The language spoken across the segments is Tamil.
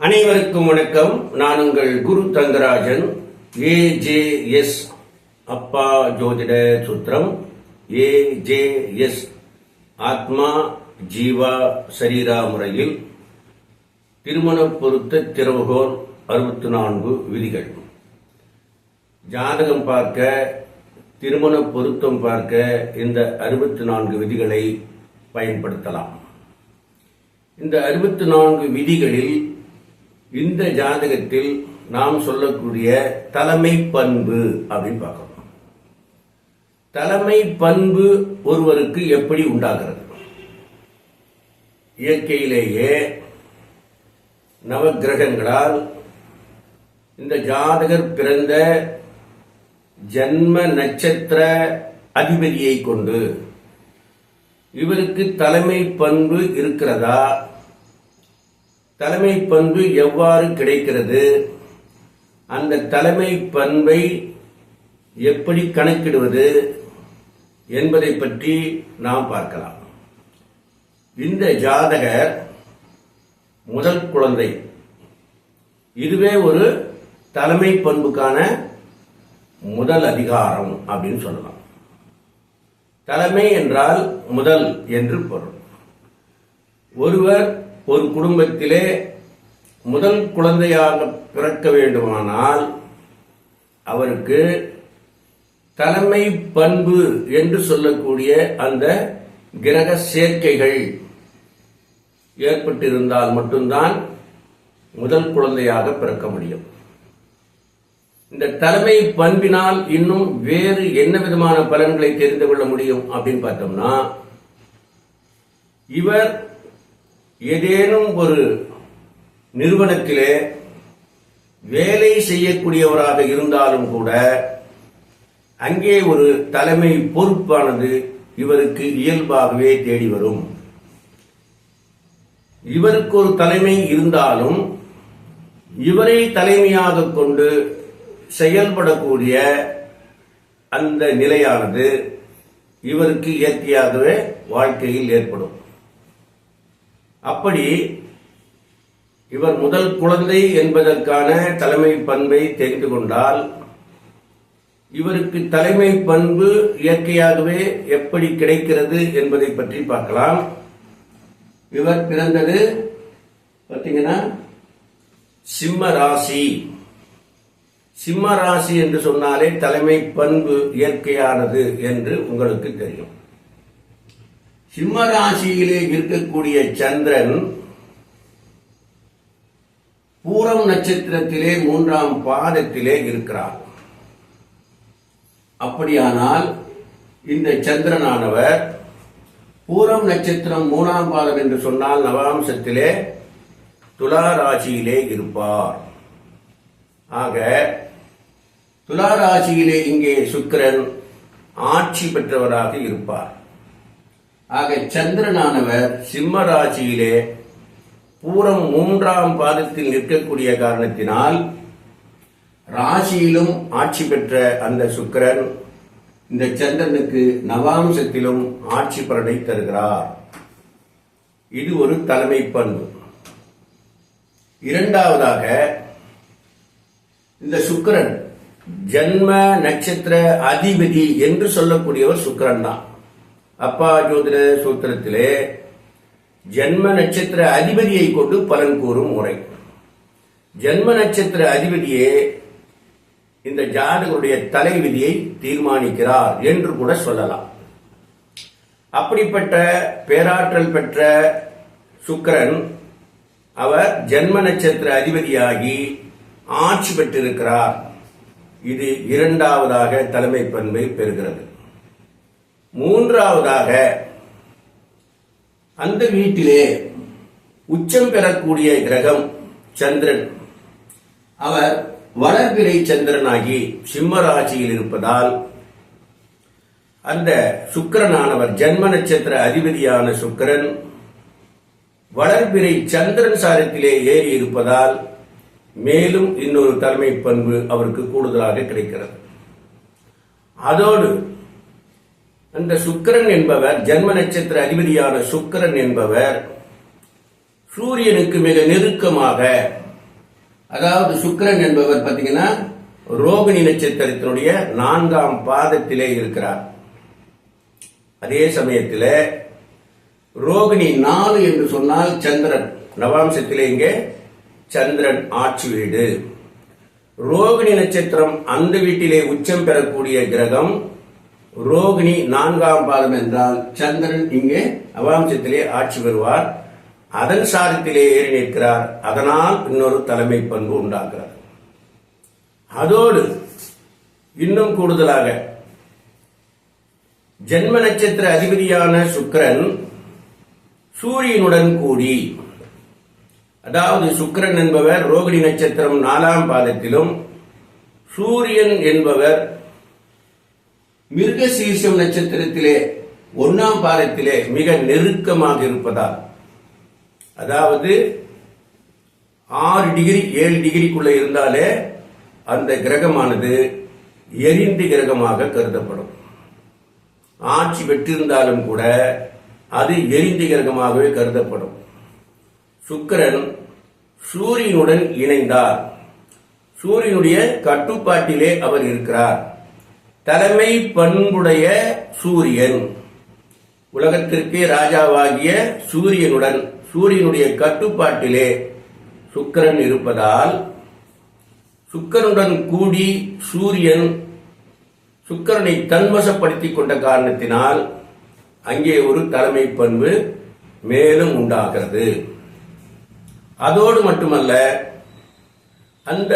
அனைவருக்கும் வணக்கம். நான் உங்கள் குரு தங்கராஜன் ஏஜேஎஸ் அப்பா ஜோதிட சுத்திரம் ஏஜேஎஸ் ஆத்மா ஜீவா சரீரா முறையில் திருமண பொருத்த திறவுகோல் அறுபத்தி நான்கு விதிகள். ஜாதகம் பார்க்க திருமண பொருத்தம் பார்க்க இந்த அறுபத்தி நான்கு விதிகளை பயன்படுத்தலாம். இந்த அறுபத்தி நான்கு விதிகளில் இந்த ஜாதகத்தில் நாம் சொல்லக்கூடிய தலைமை பண்பு அப்படின்னு பார்க்கணும். தலைமை பண்பு ஒருவருக்கு எப்படி உண்டாகிறது? இயற்கையிலேயே நவக்கிரகங்களால் இந்த ஜாதகர் பிறந்த ஜன்ம நட்சத்திர அதிபதியை கொண்டு இவருக்கு தலைமை பண்பு இருக்கிறதா? தலைமை பண்பு எவ்வாறு கிடைக்கிறது? அந்த தலைமை பண்பை எப்படி கணக்கிடுவது என்பதை பற்றி நாம் பார்க்கலாம். இந்த ஜாதகர் முதல் குழந்தை. இதுவே ஒரு தலைமை பண்புக்கான முதல் அதிகாரம் அப்படின்னு சொல்லலாம். தலைமை என்றால் முதல் என்று பொருள். ஒருவர் ஒரு குடும்பத்திலே முதல் குழந்தையாக பிறக்க வேண்டுமானால் அவருக்கு தலைமை பண்பு என்று சொல்லக்கூடிய அந்த கிரக சேர்க்கைகள் ஏற்பட்டிருந்தால் மட்டும்தான் முதல் குழந்தையாக பிறக்க முடியும். இந்த தலைமை பண்பினால் இன்னும் வேறு என்ன விதமான பலன்களை தெரிந்து கொள்ள முடியும் அப்படின்னு பார்த்தோம்னா இவர் ஏதேனும் ஒரு நிறுவனத்திலே வேலை செய்யக்கூடியவராக இருந்தாலும் கூட அங்கே ஒரு தலைமை பொறுப்பானது இவருக்கு இயல்பாகவே தேடி வரும். இவருக்கு ஒரு தலைமை இருந்தாலும் இவரை தலைமையாக கொண்டு செயல்படக்கூடிய அந்த நிலையானது இவருக்கு இயற்கையாகவே வாழ்க்கையில் ஏற்படும். அப்படி இவர் முதல் குழந்தை என்பதற்கான தலைமை பண்பை தெரிந்து கொண்டால் இவருக்கு தலைமை பண்பு இயற்கையாகவே எப்படி கிடைக்கிறது என்பதை பற்றி பார்க்கலாம். இவர் பிறந்தது பார்த்தீங்கன்னா சிம்ம ராசி. சிம்ம ராசி என்று சொன்னாலே தலைமை பண்பு இயற்கையானது என்று உங்களுக்கு தெரியும். சிம்ம ராசியிலே இருக்கக்கூடிய சந்திரன் பூரம் நட்சத்திரத்திலே மூன்றாம் பாதத்திலே இருக்கிறார். அப்படியானால் இந்த சந்திரனானவர் பூரம் நட்சத்திரம் மூணாம் பாதம் என்று சொன்னால் நவாம்சத்திலே துலா ராசியிலே இருப்பார். ஆக துலா ராசியிலே இங்கே சுக்கிரன் ஆட்சி பெற்றவராக இருப்பார். ஆக சந்திரனானவர் சிம்ம ராசியிலே பூரம் மூன்றாம் பாதத்தில் நிற்கக்கூடிய காரணத்தினால் ராசியிலும் ஆட்சி பெற்ற அந்த சுக்கிரன் இந்த சந்திரனுக்கு நவாம்சத்திலும் ஆட்சி பலனை தருகிறார். இது ஒரு தலைமை பண்பு. இரண்டாவதாக இந்த சுக்கிரன் ஜன்ம நட்சத்திர அதிபதி என்று சொல்லக்கூடியவர் சுக்கரன் தான் அப்பா ஜோதிட சூத்திரத்திலே ஜென்ம நட்சத்திர அதிபதியை கொண்டு பலன் கூறும் முறை. ஜன்ம நட்சத்திர அதிபதியே இந்த ஜாதகருடைய தலைவிதியை தீர்மானிக்கிறார் என்று கூட சொல்லலாம். அப்படிப்பட்ட பேராற்றல் பெற்ற சுக்கரன் அவர் ஜன்ம நட்சத்திர அதிபதியாகி ஆட்சி பெற்றிருக்கிறார். இது இரண்டாவதாக தலைமை பண்பை பெறுகிறது. மூன்றாவதாக அந்த வீட்டிலே உச்சம் பெறக்கூடிய கிரகம் சந்திரன். அவர் வளர்பிறை சந்திரனாகி சிம்ம ராசியில் இருப்பதால் அந்த சுக்கிரனானவர் ஜென்ம நட்சத்திர அதிபதியான சுக்கிரன் வளர்பிறை சந்திரன் சாரத்திலே ஏறி இருப்பதால் மேலும் இன்னொரு தலைமை பண்பு அவருக்கு கூடுதலாக கிடைக்கிறது. அதோடு அந்த சுக்கிரன் என்பவர் ஜென்ம நட்சத்திர அதிபதியான சுக்கிரன் என்பவர் சூரியனுக்கு மிக நெருக்கமாக அதாவது சுக்கிரன் என்பவர் பார்த்தீங்கன்னா ரோகிணி நட்சத்திரத்தினுடைய நான்காம் பாதத்திலே இருக்கிறார். அதே சமயத்தில் ரோகிணி நாலு என்று சொன்னால் சந்திரன். நவாம்சத்திலே இங்கே சந்திரன் ஆட்சி வீடு. ரோகிணி நட்சத்திரம் அந்த வீட்டிலே உச்சம் பெறக்கூடிய கிரகம் ரோகிணி நான்காம் பாதம் என்றால் சந்திரன் இங்கே அவாம்சத்திலே ஆட்சி பெறுவார். அதன் சாரத்திலே ஏறி நிற்கிறார். அதனால் இன்னொரு தலைமை பண்பு உண்டாகிறார் அதோடு இன்னும் கூடுதலாக ஜென்ம நட்சத்திர அதிபதியான சுக்கிரன் சூரியனுடன் கூடி அதாவது சுக்கரன் என்பவர் ரோகிணி நட்சத்திரம் நாலாம் பாதத்திலும் சூரியன் என்பவர் மிருகசீர்ஷம் நட்சத்திரத்திலே ஒன்னாம் பாதத்திலே மிக நெருக்கமாக இருப்பதால் அதாவது ஆறு டிகிரி ஏழு டிகிரிக்குள்ள இருந்தாலே அந்த கிரகமானது எரிந்து கிரகமாக கருதப்படும். ஆட்சி பெற்றிருந்தாலும் கூட அது எரிந்து கிரகமாகவே கருதப்படும். சுக்கிரன் சூரியனுடன் இணைந்தார். சூரியனுடைய கட்டுப்பாட்டிலே அவர் இருக்கிறார். தலைமை பண்புடைய சூரியன். உலகத்திற்கே ராஜாவாகிய சூரியனுடன் சூரியனுடைய கட்டுப்பாட்டிலே சுக்கிரன் இருப்பதால் சுக்கரனுடன் கூடி சூரியன் சுக்கரனை தன்வசப்படுத்திக் கொண்ட காரணத்தினால் அங்கே ஒரு தலைமை பண்பு மேலும் உண்டாகிறது. அதோடு மட்டுமல்ல அந்த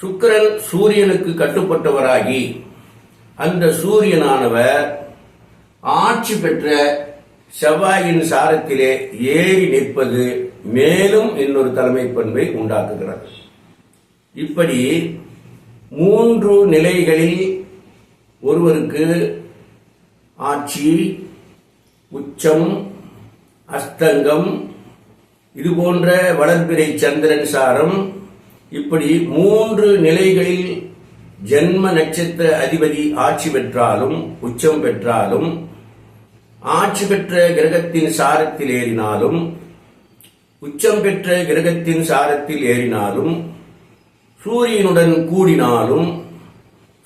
சுக்கிரன் சூரியனுக்கு கட்டுப்பட்டவராகி அந்த சூரியனானவர் ஆட்சி பெற்ற செவ்வாயின் சாரத்திலே ஏறி நிற்பது மேலும் இன்னொரு தலைமை பண்பை உண்டாக்குகிறது. இப்படி மூன்று நிலைகளில் ஒருவருக்கு ஆட்சி உச்சம் அஸ்தங்கம் இது போன்ற வளர்பிறை சந்திரன் சாரம் இப்படி மூன்று நிலைகளில் ஜென்ம நட்சத்திர அதிபதி ஆட்சி பெற்றாலும் உச்சம் பெற்றாலும் ஆட்சி பெற்ற கிரகத்தின் சாரத்தில் ஏறினாலும் உச்சம் பெற்ற கிரகத்தின் சாரத்தில் ஏறினாலும் சூரியனுடன் கூடினாலும்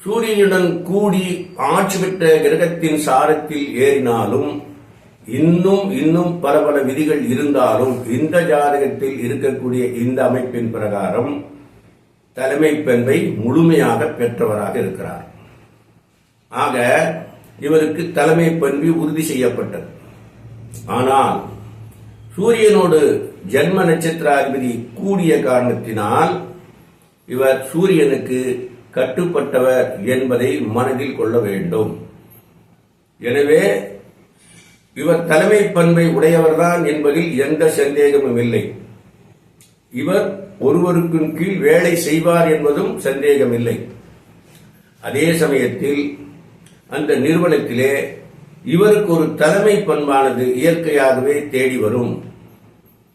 சூரியனுடன் கூடி ஆட்சி பெற்ற கிரகத்தின் சாரத்தில் ஏறினாலும் இன்னும் இன்னும் பல பல விதிகள் இருந்தாலும் இந்த ஜாதகத்தில் இருக்கக்கூடிய இந்த அமைப்பின் பிரகாரம் தலைமை பெண்பை முழுமையாக பெற்றவராக இருக்கிறார். ஆக இவருக்கு தலைமை பண்பு உறுதி செய்யப்பட்டது. ஆனால் சூரியனோடு ஜென்ம நட்சத்திராதிபதி கூடிய காரணத்தினால் இவர் சூரியனுக்கு கட்டுப்பட்டவர் என்பதை மனதில் கொள்ள வேண்டும். எனவே இவர் தலைமை பண்பை உடையவர்தான் என்பதில் எந்த சந்தேகமும் இல்லை. இவர் ஒருவருக்கும் கீழ் வேலை செய்வார் என்பதும் சந்தேகமில்லை அதே சமயத்தில் அந்த நிறுவனத்திலே இவருக்கு ஒரு தலைமை பண்பானது இயற்கையாகவே தேடி வரும்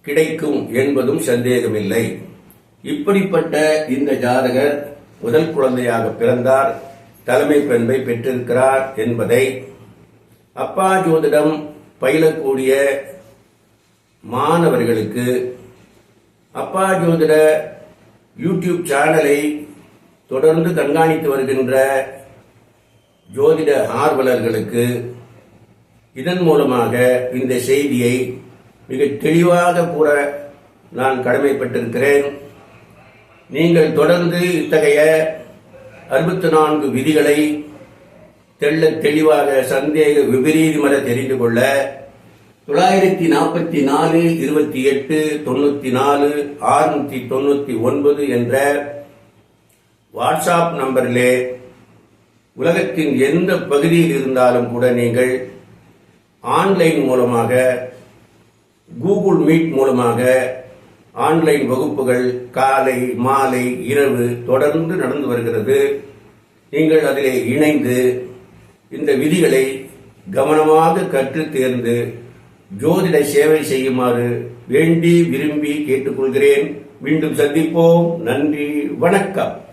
கிடைக்கும் என்பதும் சந்தேகமில்லை இப்படிப்பட்ட இந்த ஜாதகர் முதல் குழந்தையாக பிறந்தார் தலைமை பண்பை பெற்றிருக்கிறார் என்பதை அப்பா ஜோதிடம் பயிலக்கூடிய மாணவர்களுக்கு அப்பா ஜோதிட யூடியூப் சேனலை தொடர்ந்து கண்காணித்து வருகின்ற ஜோதிட ஆர்வலர்களுக்கு இதன் மூலமாக இந்த செய்தியை மிக தெளிவாக கூற நான் கடமைப்பட்டிருக்கிறேன். நீங்கள் தொடர்ந்து இத்தகைய அறுபத்தி நான்கு விதிகளை தெள்ள தெளிவாக சந்தேக விபரீதமர தெரிந்து கொள்ள தொள்ளாயிரத்தி நாற்பத்தி நாலு இருபத்தி எட்டு தொண்ணூத்தி நாலு ஆறுநூத்தி தொண்ணூத்தி ஒன்பது என்ற வாட்ஸ்அப் நம்பரிலே உலகத்தின் எந்த பகுதியில் இருந்தாலும் கூட நீங்கள் ஆன்லைன் மூலமாக கூகுள் மீட் மூலமாக ஆன்லைன் வகுப்புகள் காலை மாலை இரவு தொடர்ந்து நடந்து வருகிறது. நீங்கள் அதிலே இணைந்து இந்த விதிகளை கவனமாக கற்று தேர்ந்து ஜோதிட சேவை செய்யுமாறு வேண்டி விரும்பி கேட்டுக்கொள்கிறேன். மீண்டும் சந்திப்போம். நன்றி. வணக்கம்.